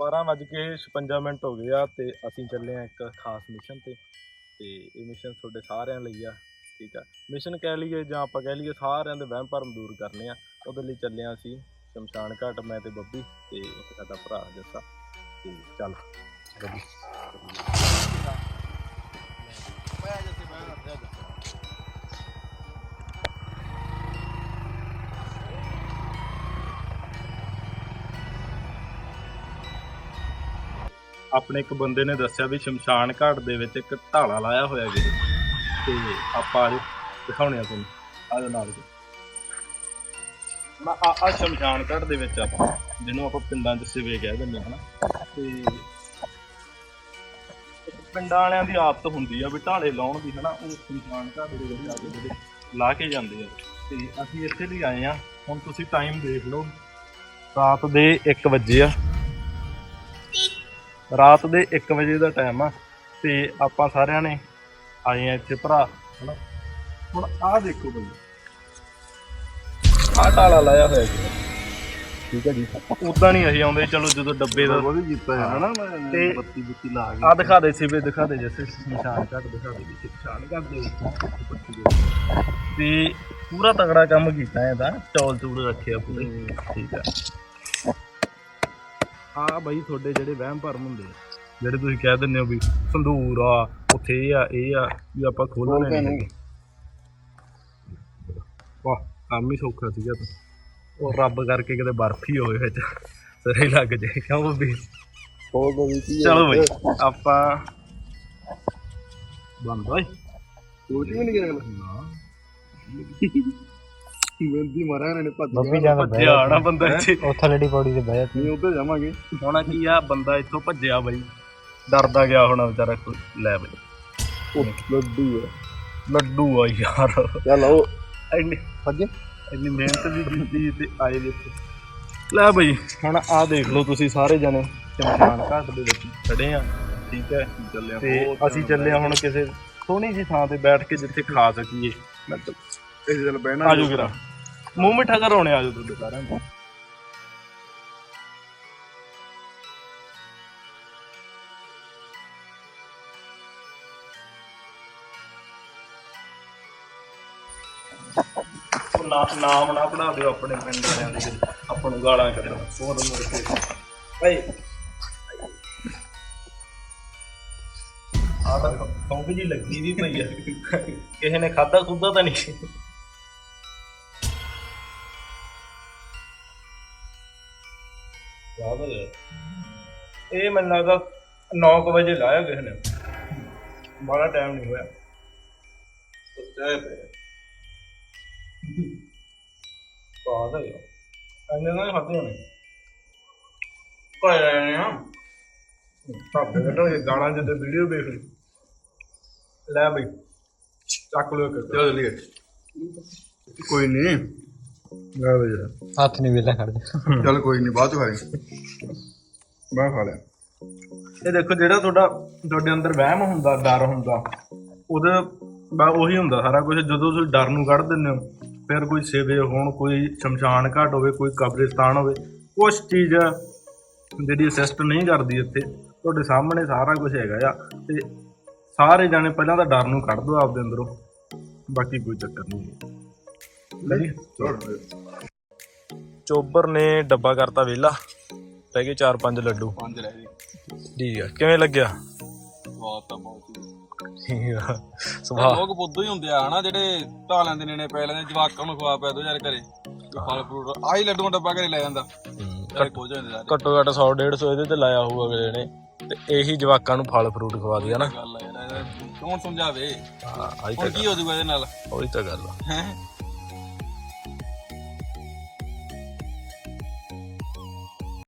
12:56 minute ਹੋ ਗਏ ਆ ਤੇ ਅਸੀਂ ਚੱਲੇ ਆ ਇੱਕ ਖਾਸ ਮਿਸ਼ਨ ਤੇ। ਤੇ ਇਹ ਮਿਸ਼ਨ ਤੁਹਾਡੇ ਸਾਰਿਆਂ ਲਈ ਆ, ਠੀਕ ਆ? ਮਿਸ਼ਨ ਕਹਿ ਲਈਏ ਜਾਂ ਆਪਾਂ ਕਹਿ ਲਈਏ ਸਾਰਿਆਂ ਦੇ ਵਹਿਮ ਭਰਮ ਦੂਰ ਕਰਨੇ ਆ। ਉਹਦੇ ਲਈ ਚੱਲੇ ਆ ਅਸੀਂ ਸ਼ਮਸ਼ਾਨ ਘਾਟ, ਮੈਂ ਤੇ ਬੱਬੀ ਤੇ ਇੱਕ ਸਾਡਾ ਭਰਾ ਜੱਸਾ। ਤੇ ਚੱਲ ਗੱਡੀ ਆਪਣੇ ਇੱਕ ਬੰਦੇ ਨੇ ਦੱਸਿਆ ਵੀ ਸ਼ਮਸ਼ਾਨ ਘਾਟ ਦੇ ਵਿੱਚ ਇੱਕ ਢਾਲਾ ਲਾਇਆ ਹੋਇਆ ਜੀ। ਤੇ ਆਪਾਂ ਅੱਜ ਦਿਖਾਉਣੇ ਆ ਤੁਹਾਨੂੰ, ਆ ਜਾ ਨਾਲ ਜੀ। ਆ ਆ ਸ਼ਮਸ਼ਾਨ ਘਾਟ ਦੇ ਵਿੱਚ ਆਪਾਂ, ਜਿਹਨੂੰ ਆਪਾਂ ਪਿੰਡਾਂ 'ਚ ਸਿਵੇ ਕਹਿ ਦਿੰਦੇ ਹਾਂ ਹਨਾ। ਤੇ ਇੱਕ ਪਿੰਡਾਂ ਵਾਲਿਆਂ ਦੀ ਆਦਤ ਹੁੰਦੀ ਆ ਵੀ ਢਾਲੇ ਲਾਉਣ ਦੀ, ਹਨਾ। ਉਹ ਸ਼ਮਸ਼ਾਨ ਘਾਟ ਦੇ ਵਿੱਚ ਆ ਕੇ ਜਿਹੜੇ ਲਾ ਕੇ ਜਾਂਦੇ ਆ। ਤੇ ਅਸੀਂ ਇੱਥੇ ਲਈ ਆਏ ਆ। ਹੁਣ ਤੁਸੀਂ ਟਾਈਮ ਦੇਖ ਲਓ, ਰਾਤ ਦੇ 1 ਵਜੇ ਆ। ਰਾਤ ਦੇ 1 ਵਜੇ ਦਾ ਟਾਈਮ ਆ ਤੇ ਆਪਾਂ ਸਾਰਿਆਂ ਨੇ ਆਏ ਆ ਇੱਥੇ ਭਰਾ ਹਨਾ? ਹੁਣ ਆਹ ਦੇਖੋ ਬਈ। ਆਹ ਟਾਲਾ ਲਾਇਆ ਹੋਇਆ ਜੀ। ਠੀਕ ਹੈ ਜੀ। ਉਦਾਂ ਨਹੀਂ ਅਸੀਂ ਆਉਂਦੇ ਚਲੋ ਜਦੋਂ ਡੱਬੇ ਦਾ ਉਹਦੀ ਕੀਤਾ ਹੈ ਨਾ ਤੇ- ਬੱਤੀ ਬੁੱਤੀ ਲਾ ਕੇ। ਆ ਦਿਖਾ ਦੇ ਸਿਵੇ ਦਿਖਾ ਦੇ ਜੈਸੇ ਨਿਸ਼ਾਨ ਘੱਟ ਦਿਖਾ ਦੇ ਵਿੱਚ ਨਿਸ਼ਾਨ ਘੱਟ ਦੇ ਤੇ ਪੂਰਾ ਤਗੜਾ ਕੰਮ ਕੀਤਾ ਇਹਦਾ ਚੌਲ ਚੂੜ ਰੱਖਿਆ ਪੂਰੇ। ਠੀਕ ਆ। ਆ ਬਈ ਤੁਹਾਡੇ ਜਿਹੜੇ ਵਹਿਮ ਭਰਮ ਹੁੰਦੇ ਆ। ਜਿਹੜੇ ਤੁਸੀਂ ਕਹਿ ਦਿੰਦੇ ਹੋ ਵੀ ਸੰਧੂਰ ਆ ਉੱਥੇ ਇਹ ਆ ਇਹ ਆ ਵੀ ਆਪਾਂ ਖੋਲਣੇ ਨਹੀਂ। ਵਾਹ ਕੰਮ ਹੀ ਸੌਖਾ ਸੀਗਾ ਤਾਂ। ਉਹ ਰੱਬ ਕਰਕੇ ਕਿਤੇ ਬਰਫ ਹੀ ਹੋਵੇ ਵਿੱਚ। ਸਿਰੇ ਲੱਗ ਜਾਏ ਕਿਉਂ ਵੀ ਹੋਰ ਬਈ ਕੀ ਚਲੋ ਬਈ ਆਪਾਂ ਬੰਦ ਓਏ। ਵੀ ਨਹੀਂ ਗਿਆ ਮਿੰਦੀ ਮਾਰਿਆ ਨੇ ਭੱਜ ਬੱਬੀ ਗਿਆ। ਜਾਂਦਾ ਭੱਜਿਆ ਆਣਾ ਬੰਦਾ ਇੱਥੇ। ਉਹ ਥੱਲੇੜੀ ਪੌੜੀ ਤੇ ਬਹਿ ਨਹੀਂ ਉੱਧਰ ਜਾਵਾਂਗੇ। ਹੁਣ ਕੀ ਆ ਬੰਦਾ ਇੱਥੋਂ ਭੱਜਿਆ ਬਈ। ਡਰਦਾ ਗਿਆ ਹੋਣਾ ਵਿਚਾਰਾ ਕੋਈ। ਲੈ ਬਈ। ਉਹ ਲੱਡੂ ਹੈ ਲੱਡੂ ਆ ਯਾਰ। ਚੱਲ ਆਓ। ਇੰਨੀ ਅੱਗੇ ਇੰਨੀ ਮਿਹਨਤ ਵੀ ਕੀਤੀ ਤੇ ਆਏ ਦੇ ਇੱਥੇ। ਲੈ ਬਈ। ਹੁਣ ਆਹ ਦੇਖ ਲਓ ਤੁਸੀਂ ਸਾਰੇ ਜਣੇ। ਸ਼ਮਸ਼ਾਨ ਘਾਟ ਦੇ ਵਿੱਚ ਖੜੇ ਆ। ਠੀਕ ਹੈ ਚੱਲਿਆ ਤੇ ਅਸੀਂ ਚੱਲੇ ਆ ਹੁਣ ਕਿਸੇ ਸੋਹਣੀ ਜੀ ਥਾਂ ਤੇ ਬੈਠ ਕੇ ਜਿੱਥੇ ਖਾ ਸਕੀਏ। ਮੈਂ ਤਾਂ ਇਸ ਦਿਨ ਬਹਿਣਾ ਆਜੋ ਗਿਰਾ ਮੂੰਹ ਮਿੱਠਾ ਕਰਾਉਣੇ ਆਜੋ ਤੁਹਾਡੇ ਸਾਰਿਆਂ ਨੂੰ। ਉਹ ਨਾ ਨਾਮ ਨਾ ਬਣਾ ਦਿਓ ਆਪਣੇ ਪਿੰਡ ਵਾਲਿਆਂ ਦੇ। ਆਪਾਂ ਨੂੰ ਗਾਲਾਂ ਕੱਢੋ। ਹੋਰ ਮੁੜ ਕੇ। ਓਏ ਆ ਤਾਂ ਖੌਂਕ ਜੀ ਲੱਗੀ ਵੀ ਪਈ ਆ। ਕਿਸੇ ਨੇ ਖਾਦਾ ਖੁੱਦਾ ਤਾਂ ਨਹੀਂ। ਹੈ ਇਹ ਮੈਨੂੰ ਲੱਗਦਾ 9 ਵਜੇ ਲਾਇਆ ਕਿਸੇ ਨੇ। ਬੜਾ ਟਾਈਮ ਨਹੀਂ ਹੋਇਆ। ਸੱਚਾ ਹੈ ਬਾਦ ਹੈ ਅੰਨੇ ਨਾ ਖਾਤੇ ਹੋਣੇ। ਕੋਈ ਨਹੀਂ ਆ। ਸਾਡੇ ਕੱਢੋ ਇਹ ਗਾਲਾਂ ਜਿੱਦੇ ਵੀਡੀਓ ਵੇਖ ਲਈ। ਲੈ ਬਈ ਚੱਕ ਲੋ ਇੱਕ। ਚਲੋ ਕੋਈ ਨਹੀਂ ਲੈ ਬਈ ਜਰਾ। ਹੱਥ ਨਹੀਂ ਵੇਲਾ ਖੜ ਜਾ ਚੱਲ ਕੋਈ ਨਹੀਂ ਬਾਅਦ ਚ ਖਾਏ ਮੈਂ ਖਾ ਲਿਆ। ਇਹ ਦੇਖੋ ਜਿਹੜਾ ਤੁਹਾਡਾ ਤੁਹਾਡੇ ਅੰਦਰ ਵਹਿਮ ਹੁੰਦਾ ਡਰ ਹੁੰਦਾ ਉਹਦੇ ਬਾ ਉਹੀ ਹੁੰਦਾ ਸਾਰਾ ਕੁਝ ਜਦੋਂ ਤੁਸੀਂ ਡਰ ਨੂੰ ਕੱਢ ਦਿੰਦੇ ਹੋ ਫਿਰ ਕੋਈ ਸੇਵੇ ਹੋਣ ਕੋਈ ਸ਼ਮਸ਼ਾਨ ਘਾਟ ਹੋਵੇ ਕੋਈ ਕਬਰਿਸਤਾਨ ਹੋਵੇ ਕੁਛ ਚੀਜ਼ ਜਿਹੜੀ ਅਸਿਸਟ ਨਹੀਂ ਕਰਦੀ ਇੱਥੇ ਤੁਹਾਡੇ ਸਾਹਮਣੇ ਸਾਰਾ ਕੁਝ ਹੈਗਾ ਆ। ਤੇ ਸਾਰੇ ਜਾਣੇ ਪਹਿਲਾਂ ਤਾਂ ਡਰ ਨੂੰ ਕੱਢ ਦਿਓ ਆਪਦੇ ਅੰਦਰੋਂ। ਬਾਕੀ ਕੋਈ ਚੱਕਰ ਨਹੀਂ। ਚੋਬਰ ਨੇ ਡੱਬਾ ਕਰਤਾ ਵਿਹਲਾ। ਪੈ ਗਏ 4-5 ਲੱਡੂ। ਪੰਜ ਰਹਿ ਗਏ। ਠੀਕ ਆ। ਕਿਵੇਂ ਲੱਗਿਆ? ਬਹੁਤ ਤਾਂ ਬਹੁਤ ਸੁਭਾਅ ਲੋਕ ਬੁੱਧੂ ਹੀ ਹੁੰਦੇ ਆ ਹਨਾ ਜਿਹੜੇ ਢਾ ਲੈਂਦੇ ਨੇ ਨੇ ਪੈ ਲੈਂਦੇ ਜਵਾਕਾਂ ਨੂੰ ਖਵਾ ਪਿਆ ਦੋ ਯਾਰ ਘਰੇ। ਫਲ ਫਰੂਟ ਆਹੀ ਲੱਡੂ ਡੱਬਾ ਘਰੇ ਲੈ ਜਾਂਦਾ। ਘਰੇ ਖੋਜ ਜਾਂਦੇ ਸਾਰੇ। ਘੱਟੋ ਘੱਟ 100 150 ਇਹਦੇ ਤੇ ਲਾਇਆ ਹੋਊ ਅਗਲੇ ਨੇ। ਤੇ ਇਹੀ ਜਵਾਕਾਂ ਨੂੰ ਫਲ ਫਰੂਟ ਖਵਾ ਦਿਆ ਨਾ ਗੱਲ ਆ ਯਾਰ ਇਹ ਕੌਣ ਸਮਝਾਵੇ? ਹਾਂ ਆਈ ਤਾਂ ਕੀ ਹੋ ਜਾਊਗਾ ਇਹਦੇ ਨਾਲ? ਉਹੀ ਤਾਂ ਗੱਲ ਹੈ?